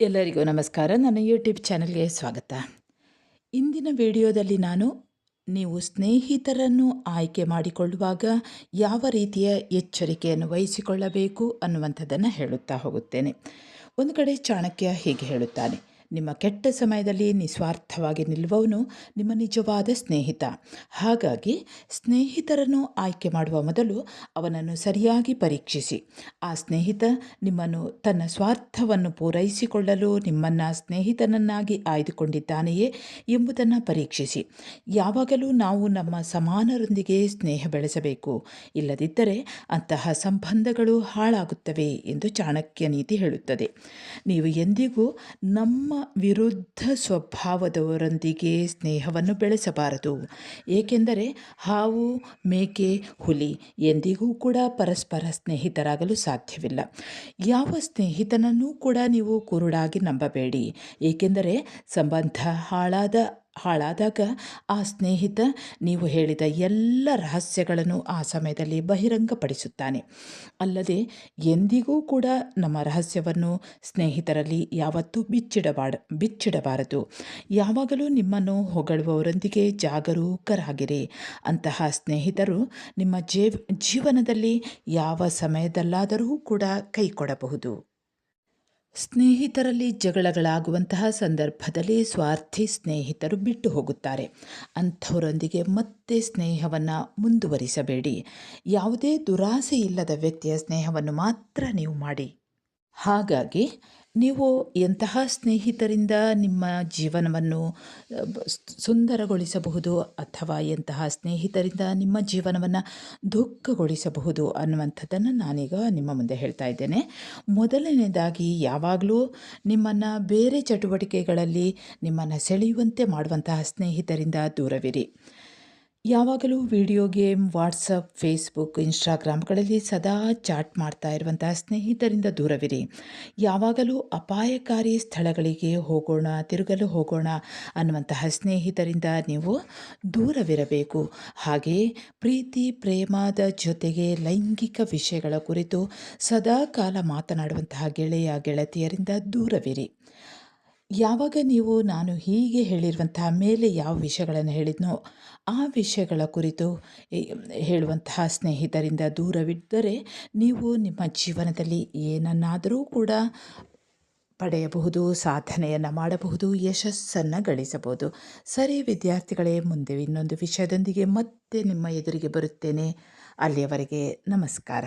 ಎಲ್ಲರಿಗೂ ನಮಸ್ಕಾರ. ನನ್ನ ಯೂಟ್ಯೂಬ್ ಚಾನಲ್ಗೆ ಸ್ವಾಗತ. ಇಂದಿನ ವಿಡಿಯೋದಲ್ಲಿ ನಾನು ನೀವು ಸ್ನೇಹಿತರನ್ನು ಆಯ್ಕೆ ಮಾಡಿಕೊಳ್ಳುವಾಗ ಯಾವ ರೀತಿಯ ಎಚ್ಚರಿಕೆಯನ್ನು ವಹಿಸಿಕೊಳ್ಳಬೇಕು ಅನ್ನುವಂಥದ್ದನ್ನು ಹೇಳುತ್ತಾ ಹೋಗುತ್ತೇನೆ. ಒಂದು ಕಡೆ ಚಾಣಕ್ಯ ಹೀಗೆ ಹೇಳುತ್ತಾನೆ. ನಿಮ್ಮ ಕೆಟ್ಟ ಸಮಯದಲ್ಲಿ ನಿಸ್ವಾರ್ಥವಾಗಿ ನಿಲ್ಲುವವನು ನಿಮ್ಮ ನಿಜವಾದ ಸ್ನೇಹಿತ. ಹಾಗಾಗಿ ಸ್ನೇಹಿತರನ್ನು ಆಯ್ಕೆ ಮಾಡುವ ಮೊದಲು ಅವನನ್ನು ಸರಿಯಾಗಿ ಪರೀಕ್ಷಿಸಿ. ಆ ಸ್ನೇಹಿತ ನಿಮ್ಮನ್ನು ತನ್ನ ಸ್ವಾರ್ಥವನ್ನು ಪೂರೈಸಿಕೊಳ್ಳಲು ನಿಮ್ಮನ್ನು ಸ್ನೇಹಿತನನ್ನಾಗಿ ಆಯ್ದುಕೊಂಡಿದ್ದಾನೆಯೇ ಎಂಬುದನ್ನು ಪರೀಕ್ಷಿಸಿ. ಯಾವಾಗಲೂ ನಾವು ನಮ್ಮ ಸಮಾನರೊಂದಿಗೆ ಸ್ನೇಹ ಬೆಳೆಸಬೇಕು. ಇಲ್ಲದಿದ್ದರೆ ಅಂತಹ ಸಂಬಂಧಗಳು ಹಾಳಾಗುತ್ತವೆ ಎಂದು ಚಾಣಕ್ಯ ನೀತಿ ಹೇಳುತ್ತದೆ. ನೀವು ಎಂದಿಗೂ ನಮ್ಮ ವಿರುದ್ಧ ಸ್ವಭಾವದವರೊಂದಿಗೆ ಸ್ನೇಹವನ್ನು ಬೆಳೆಸಬಾರದು. ಏಕೆಂದರೆ ಹಾವು ಮೇಕೆ ಹುಲಿ ಎಂದಿಗೂ ಕೂಡ ಪರಸ್ಪರ ಸ್ನೇಹಿತರಾಗಲು ಸಾಧ್ಯವಿಲ್ಲ. ಯಾವ ಸ್ನೇಹಿತನನ್ನೂ ಕೂಡ ನೀವು ಕುರುಡಾಗಿ ನಂಬಬೇಡಿ. ಏಕೆಂದರೆ ಸಂಬಂಧ ಹಾಳಾದ ಹಾಳಾದಾಗ ಆ ಸ್ನೇಹಿತ ನೀವು ಹೇಳಿದ ಎಲ್ಲ ರಹಸ್ಯಗಳನ್ನು ಆ ಸಮಯದಲ್ಲಿ ಬಹಿರಂಗಪಡಿಸುತ್ತಾನೆ. ಅಲ್ಲದೆ ಎಂದಿಗೂ ಕೂಡ ನಮ್ಮ ರಹಸ್ಯವನ್ನು ಸ್ನೇಹಿತರಲ್ಲಿ ಯಾವತ್ತೂ ಬಿಚ್ಚಿಡಬಾಡ, ಬಿಚ್ಚಿಡಬಾರದು. ಯಾವಾಗಲೂ ನಿಮ್ಮನ್ನು ಹೊಗಳುವವರೊಂದಿಗೆ ಜಾಗರೂಕರಾಗಿರಿ. ಅಂತಹ ಸ್ನೇಹಿತರು ನಿಮ್ಮ ಜೀವ್, ಜೀವನದಲ್ಲಿ ಯಾವ ಸಮಯದಲ್ಲಾದರೂ ಕೂಡ ಕೈ ಕೊಡಬಹುದು ಸ್ನೇಹಿತರಲ್ಲಿ ಜಗಳಗಳಾಗುವಂತಹ ಸಂದರ್ಭದಲ್ಲಿ ಸ್ವಾರ್ಥಿ ಸ್ನೇಹಿತರು ಬಿಟ್ಟು ಹೋಗುತ್ತಾರೆ. ಅಂಥವರೊಂದಿಗೆ ಮತ್ತೆ ಸ್ನೇಹವನ್ನು ಮುಂದುವರಿಸಬೇಡಿ. ಯಾವುದೇ ದುರಾಸೆ ಇಲ್ಲದ ವ್ಯಕ್ತಿಯ ಸ್ನೇಹವನ್ನು ಮಾತ್ರ ನೀವು ಮಾಡಿ. ಹಾಗಾಗಿ ನೀವು ಎಂತಹ ಸ್ನೇಹಿತರಿಂದ ನಿಮ್ಮ ಜೀವನವನ್ನು ಸುಂದರಗೊಳಿಸಬಹುದು ಅಥವಾ ಎಂತಹ ಸ್ನೇಹಿತರಿಂದ ನಿಮ್ಮ ಜೀವನವನ್ನು ದುಃಖಗೊಳಿಸಬಹುದು ಅನ್ನುವಂಥದ್ದನ್ನು ನಾನೀಗ ನಿಮ್ಮ ಮುಂದೆ ಹೇಳ್ತಾ ಇದ್ದೇನೆ. ಮೊದಲನೇದಾಗಿ ಯಾವಾಗಲೂ ನಿಮ್ಮನ್ನು ಬೇರೆ ಚಟುವಟಿಕೆಗಳಲ್ಲಿ ನಿಮ್ಮನ್ನು ಸೆಳೆಯುವಂತೆ ಮಾಡುವಂತಹ ಸ್ನೇಹಿತರಿಂದ ದೂರವಿರಿ. ಯಾವಾಗಲೂ ವಿಡಿಯೋ ಗೇಮ್ ವಾಟ್ಸಪ್ ಫೇಸ್ಬುಕ್ ಇನ್ಸ್ಟಾಗ್ರಾಮ್ಗಳಲ್ಲಿ ಸದಾ ಚಾಟ್ ಮಾಡ್ತಾ ಇರುವಂತಹ ಸ್ನೇಹಿತರಿಂದ ದೂರವಿರಿ. ಯಾವಾಗಲೂ ಅಪಾಯಕಾರಿ ಸ್ಥಳಗಳಿಗೆ ಹೋಗೋಣ, ತಿರುಗಲು ಹೋಗೋಣ ಅನ್ನುವಂತಹ ಸ್ನೇಹಿತರಿಂದ ನೀವು ದೂರವಿರಬೇಕು. ಹಾಗೆ ಪ್ರೀತಿ, ಪ್ರೇಮದ ಜೊತೆಗೆ ಲೈಂಗಿಕ ವಿಷಯಗಳ ಕುರಿತು ಸದಾ ಕಾಲ ಮಾತನಾಡುವಂತಹ ಗೆಳೆಯ, ಗೆಳತಿಯರಿಂದ ದೂರವಿರಿ. ಯಾವಾಗ ನೀವು ನಾನು ಹೀಗೆ ಹೇಳಿರುವಂತಹ ಮೇಲೆ ಯಾವ ವಿಷಯಗಳನ್ನು ಹೇಳಿದ್ನೋ ಆ ವಿಷಯಗಳ ಕುರಿತು ಹೇಳುವಂತಹ ಸ್ನೇಹಿತರಿಂದ ದೂರವಿದ್ದರೆ ನೀವು ನಿಮ್ಮ ಜೀವನದಲ್ಲಿ ಏನನ್ನಾದರೂ ಕೂಡ ಪಡೆಯಬಹುದು, ಸಾಧನೆಯನ್ನು ಮಾಡಬಹುದು, ಯಶಸ್ಸನ್ನು ಗಳಿಸಬಹುದು. ಸರಿ ವಿದ್ಯಾರ್ಥಿಗಳೇ, ಮುಂದೆ ಇನ್ನೊಂದು ವಿಷಯದೊಂದಿಗೆ ಮತ್ತೆ ನಿಮ್ಮ ಎದುರಿಗೆ ಬರುತ್ತೇನೆ. ಅಲ್ಲಿಯವರೆಗೆ ನಮಸ್ಕಾರ.